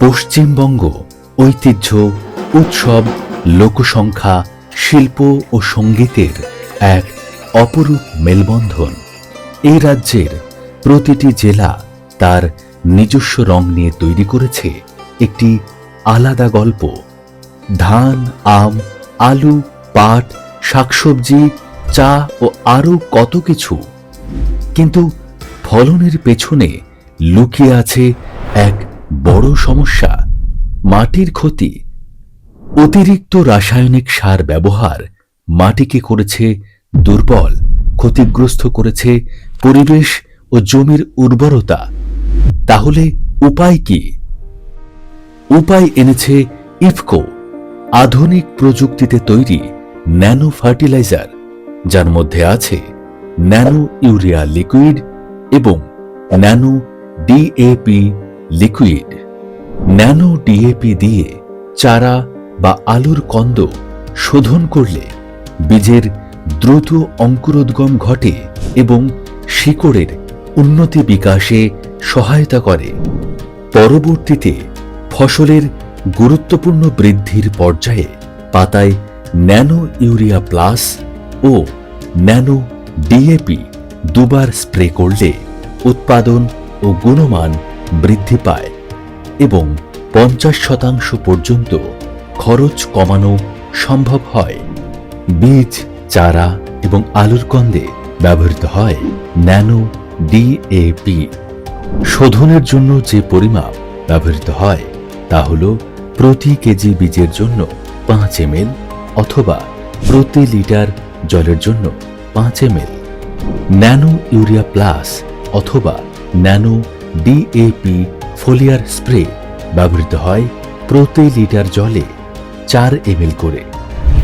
পশ্চিমবঙ্গ, ঐতিহ্য, উৎসব, লোকসংখ্যা, শিল্প ও সঙ্গীতের এক অপরূপ মেলবন্ধন। এই রাজ্যের প্রতিটি জেলা তার নিজস্ব রং নিয়ে তৈরি করেছে একটি আলাদা গল্প। ধান, আম, আলু, পাট, শাকসবজি, চা ও আরও কত কিছু। কিন্তু ফলনের পেছনে লুকিয়ে আছে এক বড় সমস্যা, মাটির ক্ষতি। অতিরিক্ত রাসায়নিক সার ব্যবহার মাটিকে করেছে দুর্বল, ক্ষতিগ্রস্ত করেছে পরিবেশ ও জমির উর্বরতা। তাহলে উপায় কি? উপায় এনেছে ইফকো, আধুনিক প্রযুক্তিতে তৈরি ন্যানো ফার্টিলাইজার, যার মধ্যে আছে ন্যানো ইউরিয়া লিকুইড এবং nano DAP liquid. Nano DAP দিয়ে চারা বা আলুর কন্দ শোধন করলে বীজের দ্রুত অঙ্কুরোদ্গম ঘটে এবং শিকড়ের উন্নতি বিকাশে সহায়তা করে। পরবর্তীতে ফসলের গুরুত্বপূর্ণ বৃদ্ধির পর্যায়ে পাতায় ন্যানো ইউরিয়া প্লাস ও ন্যানো ডিএপি দুবার স্প্রে করলে উৎপাদন ও গুণমান বৃদ্ধি পায়। এবং পঞ্চাশ শতাংশ পর্যন্ত খরচ কমানো সম্ভব হয়। বীজ, চারা এবং আলুর কন্দে ব্যবহৃত হয় ন্যানো ডিএপি শোধনের জন্য যে পরিমাপ ব্যবহৃত হয় তা হল প্রতি কেজি বীজের জন্য পাঁচ এম অথবা প্রতি লিটার জলের জন্য পাঁচ এম ন্যানো ইউরিয়া প্লাস অথবা ন্যানো ডিএপি ফোলিয়ার স্প্রে ব্যবহৃত হয় প্রতি লিটার জলে চার এম করে।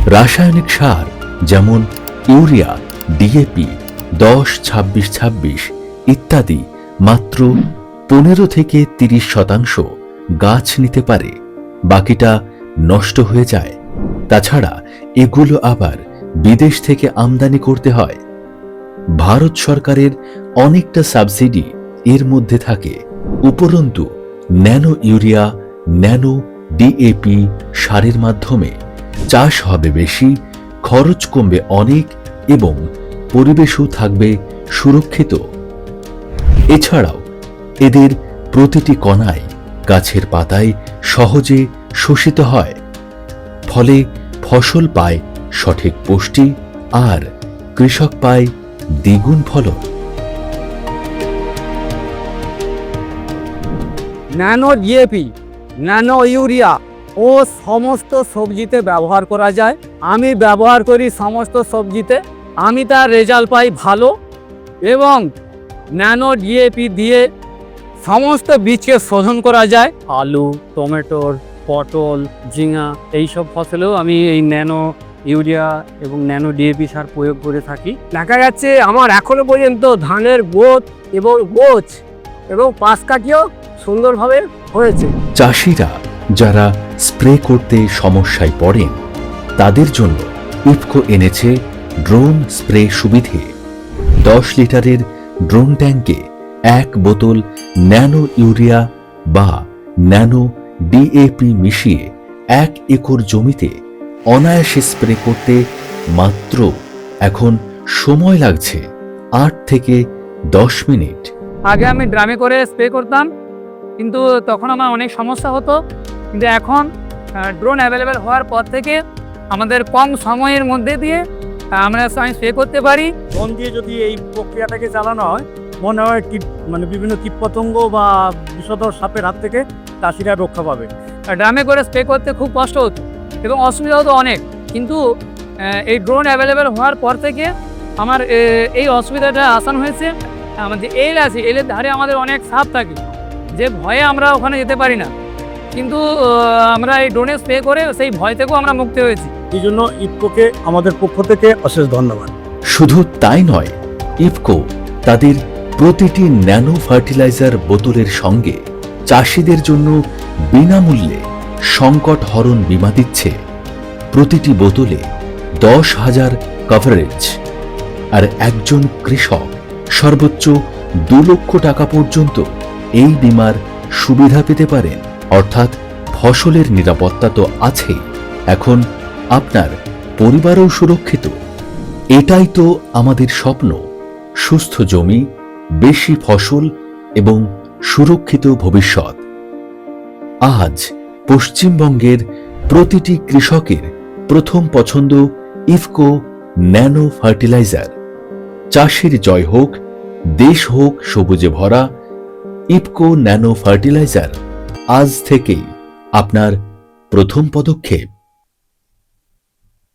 রাসায়নিক সার যেমন ইউরিয়া, ডিএপি, দশ, ছাব্বিশ ছাব্বিশ ইত্যাদি মাত্র পনেরো থেকে তিরিশ শতাংশ গাছ নিতে পারে, বাকিটা নষ্ট হয়ে যায়। তাছাড়া এগুলো আবার বিদেশ থেকে আমদানি করতে হয়। ভারত সরকারের অনেকটা সাবসিডি এর মধ্যে থাকে। উপরন্তু, ন্যানো ইউরিয়া, ন্যানো ডিএপি সারের মাধ্যমে চাষ হবে বেশি, খরচ কমবে অনেক এবং পরিবেশও থাকবে সুরক্ষিত। এছাড়াও, এদের প্রতিটি কণায় গাছের পাতায় সহজে শোষিত হয়, ফলে ফসল পায় সঠিক পুষ্টি আর কৃষক পায় দ্বিগুণ ফলন। ন্যানো ডিএপি, ন্যানো ইউরিয়া ও সমস্ত সবজিতে ব্যবহার করা যায়। আমি ব্যবহার করি সমস্ত সবজিতে। আমি তার রেজাল্ট পাই ভালো এবং ন্যানো ডিএপি দিয়ে সমস্ত বীজকে শোধন করা যায়। আলু টমেটোর পটল, ঝিঙা এইসব ফসলেও আমি এই ন্যানো ইউরিয়া এবং ন্যানো ডিএপি সার প্রয়োগ করে থাকি। দেখা যাচ্ছে আমার এখনও পর্যন্ত ধানের গোত এবং গোছ এবং পাশ কাটিও সুন্দরভাবে হয়েছে। চাষিরা যারা স্প্রে করতে সমস্যায় পড়েন তাদের জন্য ইফকো এনেছে ড্রোন স্প্রে সুবিধে। দশ লিটারের ড্রোন ট্যাঙ্কে এক বোতল ন্যানো ইউরিয়া বা ন্যানো ডিএপি মিশিয়ে এক একর জমিতে অনায়াসে স্প্রে করতে মাত্র এখন সময় লাগছে আট থেকে দশ মিনিট। আগে আমি ড্রামে করে স্প্রে করতাম কিন্তু তখন আমার অনেক সমস্যা হতো। কিন্তু এখন ড্রোন অ্যাভেলেবেল হওয়ার পর থেকে আমাদের কম সময়ের মধ্যে দিয়ে আমরা আমি স্প্রে করতে পারি। ড্রোন দিয়ে যদি এই প্রক্রিয়াটাকে চালানো হয় মনে হয় কীট মানে বিভিন্ন কীটপতঙ্গ বা বিষধর সাপের হাত থেকে চাষিরা রক্ষা পাবে। ড্রামে করে স্প্রে করতে খুব কষ্ট হতো এবং অসুবিধা হতো অনেক। কিন্তু এই ড্রোন অ্যাভেলেবেল হওয়ার পর থেকে আমার এই অসুবিধাটা আসান হয়েছে। আমাদের এল আছে এলের ধারে আমাদের অনেক সাপ থাকে। যে ভয়ে আমরা ওখানে যেতে পারি না। কিন্তু আহ, আমরা এই ড্রোনে স্প্রে করে সেই ভয় থেকেও আমরা মুক্তি হয়েছি। এই জন্য ইফকোকে আমাদের পক্ষ থেকে অশেষ ধন্যবাদ। শুধু তাই নয় ইফকো তাদের প্রতিটি ন্যানো ফার্টিলাইজার বোতলের সঙ্গে চাষিদের জন্য বিনামূল্যে সংকট হরণ বীমা দিচ্ছে। প্রতিটি বোতলে দশ হাজার কভারেজ আর একজন কৃষক সর্বোচ্চ দু লক্ষ টাকা পর্যন্ত এই বীমার সুবিধা পেতে পারেন। অর্থাৎ ফসলের নিরাপত্তা তো আছেই এখন আপনার পরিবারও সুরক্ষিত। এটাই তো আমাদের স্বপ্ন। সুস্থ জমি, বেশি ফসল এবং সুরক্ষিত ভবিষ্যৎ। আজ পশ্চিমবঙ্গের প্রতিটি কৃষকের প্রথম পছন্দ ইফকো ন্যানো ফার্টিলাইজার। চাষের জয় হোক, দেশ হোক সবুজে ভরা ইফকো ন্যানো ফার্টিলাইজার। আজ থেকেই আপনার প্রথম পদক্ষেপ।